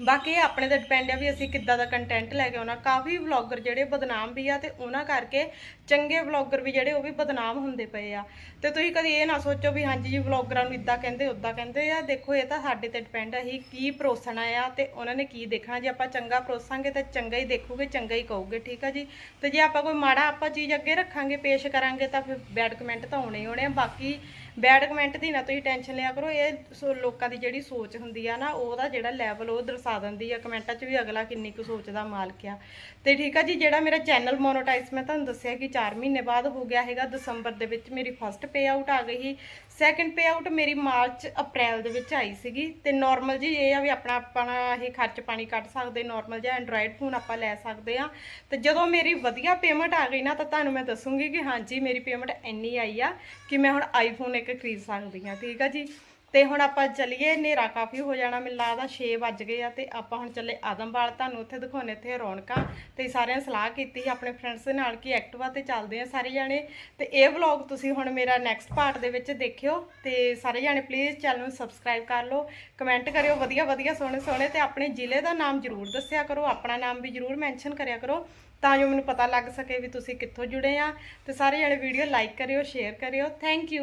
ਬਾਕੀ ਬਾਕੀ ਆਪਣੇ ਤੇ ਡਿਪੈਂਡ ਆ ਵੀ ਅਸੀਂ ਕਿੱਦਾਂ ਦਾ ਕੰਟੈਂਟ ਲੈ ਕੇ ਆਉਣਾ। ਕਾਫੀ ਵਲੌਗਰ ਜਿਹੜੇ ਬਦਨਾਮ ਵੀ ਆ ਤੇ ਉਹਨਾਂ ਕਰਕੇ ਚੰਗੇ ਵਲੌਗਰ ਵੀ ਜਿਹੜੇ ਉਹ ਵੀ ਬਦਨਾਮ ਹੁੰਦੇ ਪਏ ਆ। ਤੇ ਤੁਸੀਂ ਕਦੀ ਇਹ ਨਾ ਸੋਚੋ ਵੀ ਹਾਂਜੀ ਜੀ ਵਲੌਗਰਾਂ ਨੂੰ ਇਦਾਂ ਕਹਿੰਦੇ ਉਦਾਂ ਕਹਿੰਦੇ ਆ। ਦੇਖੋ, ਇਹ ਤਾਂ ਸਾਡੇ ਤੇ ਡਿਪੈਂਡ ਆ ਹੀ ਕੀ ਪਰੋਸਣਾ ਆ ਤੇ ਉਹਨਾਂ ਨੇ ਕੀ ਦੇਖਣਾ। ਜੇ ਆਪਾਂ ਚੰਗਾ ਪਰੋਸਾਂਗੇ ਤਾਂ ਚੰਗਾ ਹੀ ਦੇਖੋਗੇ, ਚੰਗਾ ਹੀ ਕਹੋਗੇ, ਠੀਕ ਆ ਜੀ? ਤੇ ਜੇ ਆਪਾਂ ਕੋਈ ਮਾੜਾ ਆਪਾਂ ਚੀਜ਼ ਅੱਗੇ ਰੱਖਾਂਗੇ, ਪੇਸ਼ ਕਰਾਂਗੇ ਤਾਂ ਫਿਰ ਬੈਡ ਕਮੈਂਟ ਤਾਂ ਆਉਣੇ ਹੀ ਆਉਣੇ ਆ। ਬਾਕੀ ਬੈਡ ਕਮੈਂਟ ਦੀ ਨਾ ਤੁਸੀਂ ਟੈਨਸ਼ਨ ਲਿਆ ਕਰੋ, ਇਹ ਸੋ ਲੋਕਾਂ ਦੀ ਜਿਹੜੀ ਸੋਚ ਹੁੰਦੀ ਆ ਨਾ, ਉਹਦਾ ਜਿਹੜਾ ਲੈਵਲ ਉਹ ਦਰਸਾ ਦਿੰਦੀ ਆ। ਕਮੈਂਟਾਂ 'ਚ ਵੀ ਅਗਲਾ ਕਿੰਨੀ ਕੁ ਸੋਚਦਾ ਮਾਲਕ ਆ। ਤੇ ਠੀਕ ਆ ਜੀ, ਜਿਹੜਾ ਮੇਰਾ ਚੈਨਲ ਮੋਨੋਟਾਈਜ਼ ਮੈਂ ਤੁਹਾਨੂੰ ਦੱਸਿਆ ਕਿ 4 ਮਹੀਨੇ ਬਾਅਦ ਹੋ ਗਿਆ ਹੈਗਾ, ਦਸੰਬਰ ਦੇ ਵਿੱਚ ਮੇਰੀ ਫਸਟ ਪੇ ਆਊਟ ਆ ਗਈ ਸੀ। ਸੈਕੰਡ ਪੇ ਆਊਟ ਮੇਰੀ ਮਾਰਚ ਅਪ੍ਰੈਲ ਦੇ ਵਿੱਚ ਆਈ ਸੀਗੀ ਤੇ ਨਾਰਮਲ ਜੀ ਇਹ ਆ ਵੀ ਆਪਣਾ ਆਪਣਾ ਇਹ ਖਰਚ ਪਾਣੀ ਕੱਢ ਸਕਦੇ ਨਾਰਮਲ ਜਿਹਾ ਐਂਡਰੋਇਡ ਫੋਨ ਆਪਾਂ ਲੈ ਸਕਦੇ ਆ ਤੇ ਜਦੋਂ ਮੇਰੀ ਵਧੀਆ ਪੇਮੈਂਟ ਆ ਗਈ ਨਾ ਤਾਂ ਤੁਹਾਨੂੰ ਮੈਂ ਦੱਸੂਗੀ ਕਿ ਹਾਂਜੀ, ਮੇਰੀ ਪੇਮੈਂਟ ਇੰਨੀ ਆਈ ਆ ਕਿ ਮੈਂ ਹੁਣ ਆਈਫੋਨ ਇੱਕ ਖਰੀਦ ਸਕਦੀ ਆ ਠੀਕ ਆ ਜੀ? ਤੇ ਹੁਣ ਆਪਾਂ ਚੱਲੀਏ, ਹਨੇਰਾ ਕਾਫੀ ਹੋ ਜਾਣਾ, ਮੈਨੂੰ ਲੱਗਦਾ 6 ਵੱਜ ਗਏ ਆ ਤੇ ਆਪਾਂ ਹੁਣ ਚੱਲੇ ਆਦਮਵਾਲ, ਤੁਹਾਨੂੰ ਉੱਥੇ ਦਿਖਾਉਣੇ ਇੱਥੇ ਰੌਣਕਾਂ ਤੇ ਸਾਰਿਆਂ ਨੇ ਸਲਾਹ ਕੀਤੀ ਸੀ ਆਪਣੇ ਫਰੈਂਡਸ ਦੇ ਨਾਲ ਕਿ ਐਕਟਿਵਾ ਤੇ ਚੱਲਦੇ ਆ ਸਾਰੇ ਜਾਣੇ ਤੇ ਇਹ ਵਲੌਗ ਤੁਸੀਂ ਹੁਣ ਮੇਰਾ ਨੈਕਸਟ ਪਾਰਟ ਦੇ ਵਿੱਚ ਦੇਖਿਓ ਤੇ ਸਾਰੇ ਜਾਣੇ ਪਲੀਜ਼ ਚੈਨਲ ਨੂੰ ਸਬਸਕ੍ਰਾਈਬ ਕਰ ਲਓ ਕਮੈਂਟ ਕਰਿਓ, ਵਧੀਆ ਵਧੀਆ, ਸੋਹਣੇ ਸੋਹਣੇ ਤੇ ਆਪਣੇ ਜ਼ਿਲ੍ਹੇ ਦਾ ਨਾਮ ਜ਼ਰੂਰ ਦੱਸਿਆ ਕਰੋ, ਆਪਣਾ ਨਾਮ ਵੀ ਜ਼ਰੂਰ ਮੈਂਸ਼ਨ ਕਰਿਆ ਕਰੋ ਤਾਂ ਜੋ ਮੈਨੂੰ ਪਤਾ ਲੱਗ ਸਕੇ ਵੀ ਤੁਸੀਂ ਕਿੱਥੋਂ ਜੁੜੇ ਆ ਤੇ ਸਾਰੇ ਜਾਣੇ ਵੀਡੀਓ ਲਾਈਕ ਕਰਿਓ ਸ਼ੇਅਰ ਕਰਿਓ ਥੈਂਕ ਯੂ